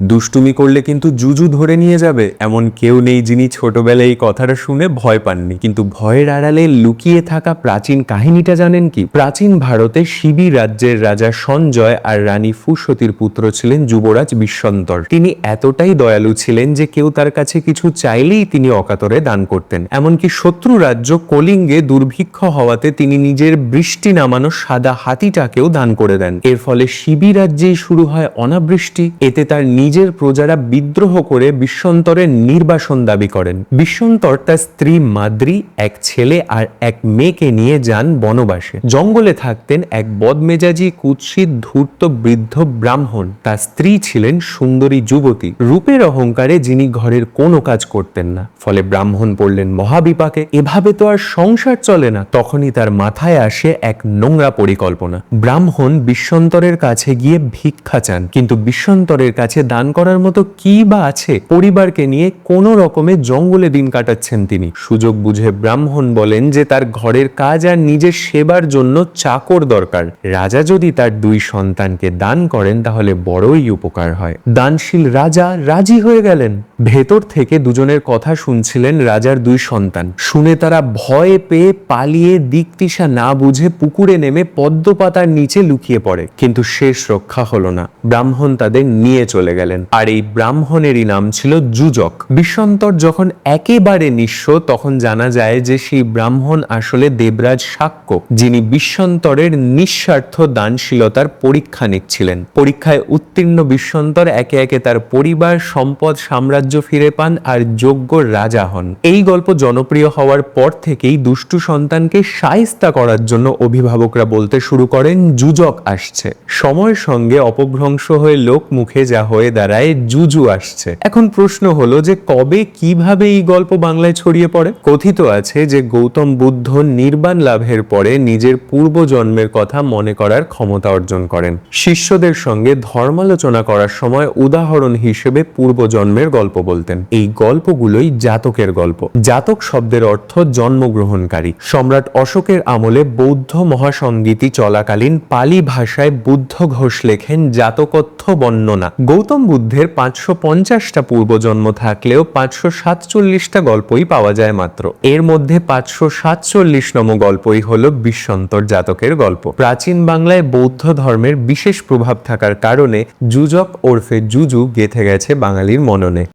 দুষ্টুমি করলে কিন্তু জুজু ধরে নিয়ে যাবে। এমন কেউ নেই যিনি ছোটবেলায় এই কথাটা শুনে ভয় পাননি। কিন্তু ভয়ের আড়ালে লুকিয়ে থাকা প্রাচীন কাহিনীটা জানেন কি? প্রাচীন ভারতে শিবি রাজ্যের রাজা সঞ্জয় আর রানী ফুসতির পুত্র ছিলেন যুবরাজ বিশ্বন্তর। তিনি এতটাই দয়ালু ছিলেন যে কেউ তার কাছে কিছু চাইলেই তিনি অকাতরে দান করতেন। এমনকি শত্রু রাজ্য কলিঙ্গে দুর্ভিক্ষ হওয়াতে তিনি নিজের বৃষ্টি নামানো সাদা হাতিটাকেও দান করে দেন। এর ফলে শিবি রাজ্যেই শুরু হয় অনাবৃষ্টি। এতে তার নিজের প্রজারা বিদ্রোহ করে বিশ্বন্তরের নির্বাসন দাবি করেন। বিশ্বন্তর তার স্ত্রী মাদ্রি, এক ছেলে আর এক মেয়েকে নিয়ে যান বনবাসে। জঙ্গলে থাকতেন এক বদমেজাজি, কুৎসিত, ধূর্ত বৃদ্ধ ব্রাহ্মণ। তার স্ত্রী ছিলেন সুন্দরী যুবতী। রূপের অহংকারে যিনি ঘরের কোনো কাজ করতেন না। ফলে ব্রাহ্মণ পড়লেন মহাবিপাকে। এভাবে তো আর সংসার চলে না। তখনই তার মাথায় আসে এক নোংরা পরিকল্পনা। ব্রাহ্মণ বিশ্বন্তরের কাছে গিয়ে ভিক্ষা চান। কিন্তু বিশ্বন্তরের কাছে দান করার মতো কি বা আছে? পরিবারকে নিয়ে কোনো রকমে জঙ্গলে দিন কাটাচ্ছেন তিনি। সুযোগ বুঝে ব্রাহ্মণ বলেন যে তার ঘরের কাজ আর নিজের সেবার জন্য চাকর দরকার। রাজা যদি তার দুই সন্তানকে দান করেন, তাহলে বড়ই উপকার হয়। দানশীল রাজা রাজি হয়ে গেলেন। ভেতর থেকে দুজনের কথা শুনছিলেন রাজার দুই সন্তান। শুনে তারা ভয়ে পেয়ে পালিয়ে দিকদিশা না বুঝে পুকুরে নেমে পদ্মপাতার নিচে লুকিয়ে পড়ে। কিন্তু শেষ রক্ষা হলো না। ব্রাহ্মণ তাদের নিয়ে চলে গেলেন। আর এই ব্রাহ্মণেরই নাম ছিল যুজক। বিশ্বন্তর যখন একেবারে নিঃস্ব, তখন জানা যায় যে সেই ব্রাহ্মণ আসলে দেবরাজ শাক্য যিনি বিশ্বন্তরের নিঃস্বার্থ দানশীলতার পরীক্ষা নিচ্ছিলেন। পরীক্ষায় উত্তীর্ণ বিশ্বন্তর একে একে তার পরিবার, সম্পদ, সাম্রাজ্য ফিরে পান আর যোগ্য রাজা হন। এই গল্প জনপ্রিয় হওয়ার পর থেকেই দুষ্টু সন্তানকে সায়স্তা করার জন্য অভিভাবকরা বলতে শুরু করেন, যুজক আসছে। সময়ের সঙ্গে অপভ্রংশ হয়ে লোক মুখে যা হয়ে দাঁড়ায় জুজু আসছে। এখন প্রশ্ন হলো যে কবে, কীভাবে এই গল্প বাংলায় ছড়িয়ে পড়ে? কথিত আছে যে গৌতম বুদ্ধ নির্বাণ লাভের পরে নিজের পূর্বজন্মের কথা মনে করার ক্ষমতা অর্জন করেন। শিষ্যদের সঙ্গে ধর্মালোচনা করার সময় উদাহরণ হিসেবে পূর্বজন্মের গল্প বলতেন। এই গল্পগুলোই জাতকের গল্প। জাতক শব্দের অর্থ জন্মগ্রহণকারী। সম্রাট অশোকের আমলে বৌদ্ধ মহাসঙ্গীতি চলাকালীন পালি ভাষায় বুদ্ধ ঘোষ লেখেন জাতকত্থ বর্ণনা। গৌতম বুদ্ধের পাঁচশো পঞ্চাশটা পূর্বজন্ম থাকলেও পাঁচশো সাতচল্লিশটা গল্পই পাওয়া যায় মাত্র। এর মধ্যে পাঁচশো সাতচল্লিশ নম গল্পই হল বিশ্বন্তর জাতকের গল্প। প্রাচীন বাংলায় বৌদ্ধ ধর্মের বিশেষ প্রভাব থাকার কারণে যুজক ওরফে জুজু গেথে গেছে বাঙালির মননে।